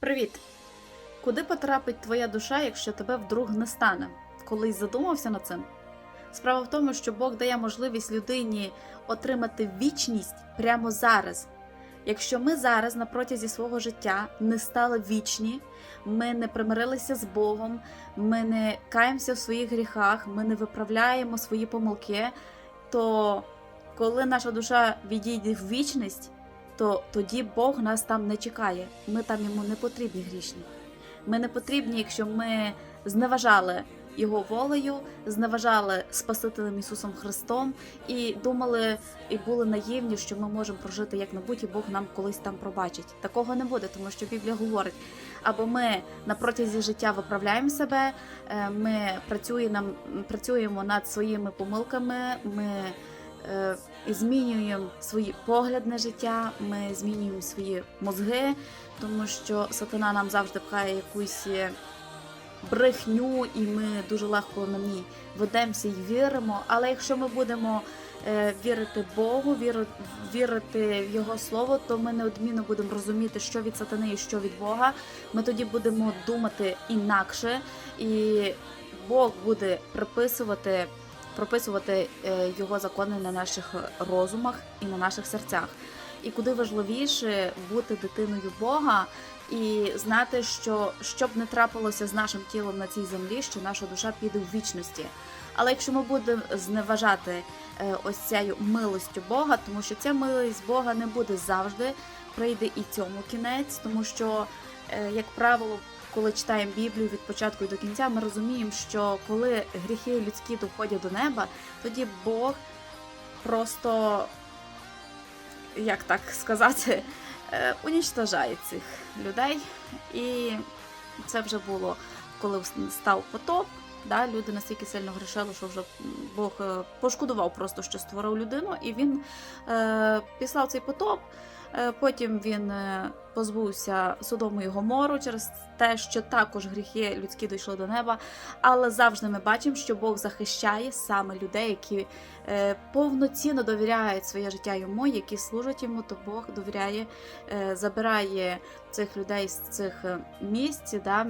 Привіт! Куди потрапить твоя душа, якщо тебе вдруг не стане? Колись задумався над цим? Справа в тому, що Бог дає можливість людині отримати вічність прямо зараз. Якщо ми зараз на протязі свого життя не стали вічні, ми не примирилися з Богом, ми не каємося в своїх гріхах, ми не виправляємо свої помилки, то коли наша душа відійде в вічність, то тоді Бог нас там не чекає. Ми там йому не потрібні грішні. Ми не потрібні, якщо ми зневажали його волею, зневажали Спасителем Ісусом Христом і думали і були наївні, що ми можемо прожити як-небудь, і Бог нам колись там пробачить. Такого не буде, тому що Біблія говорить: або ми на протязі життя виправляємо себе, е, ми працюємо, над своїми помилками. ми е, змінюємо свій погляд на життя, ми змінюємо свої мозги, тому що сатана нам завжди пхає якусь е, брехню, і ми дуже легко на ній ведемося і віримо. Але якщо ми будемо е, вірити Богу, віри- вірити в Його слово, то ми неодмінно будемо розуміти, що від сатани і що від Бога. Ми тоді будемо думати інакше, і Бог буде приписувати прописувати е, його закони на наших розумах і на наших серцях. І куди важливіше бути дитиною Бога і знати, що що б не трапилося з нашим тілом на цій землі, що наша душа піде в вічності. Але якщо ми будемо зневажати е, ось цією милостю Бога, тому що ця милість Бога не буде завжди, прийде і цьому кінець, тому що, е, як правило, коли читаємо Біблію від початку до кінця, ми розуміємо, що коли гріхи людські доходять до неба, тоді Бог просто, як так сказати, е, унічтожає цих людей. І це вже було, коли став потоп. Да, люди настільки сильно грішили, що вже Бог е, пошкодував просто, що створив людину, і він е, післав цей потоп. Е, Потім він е, позбувся Содому і Гомору через те, що також гріхи людські дійшли до неба. Але завжди ми бачимо, що Бог захищає саме людей, які повноцінно довіряють своє життя йому, які служать йому, то Бог довіряє, забирає цих людей з цих місць. Да?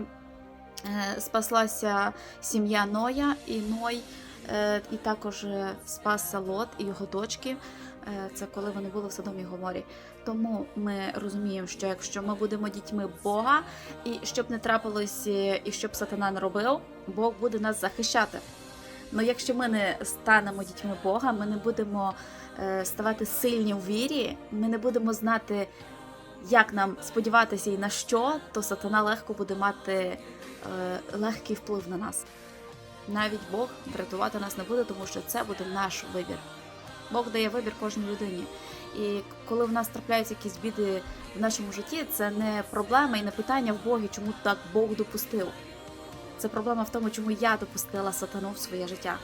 Е, Спаслася сім'я Ноя і Ной. е, І також е, спасся Лот і його дочки. Це коли вони були в Содомі Гоморі. Тому ми розуміємо, що якщо ми будемо дітьми Бога, і щоб не трапилось, і щоб сатана не робив, Бог буде нас захищати. Ну якщо ми не станемо дітьми Бога, ми не будемо ставати сильні в вірі, ми не будемо знати, як нам сподіватися і на що, то сатана легко буде мати е, легкий вплив на нас. Навіть Бог врятувати нас не буде, тому що це буде наш вибір. Бог дає вибір кожній людині. І коли в нас трапляються якісь біди в нашому житті, це не проблема і не питання в Богі, чому так Бог допустив. Це проблема в тому, чому я допустила сатану в своє життя.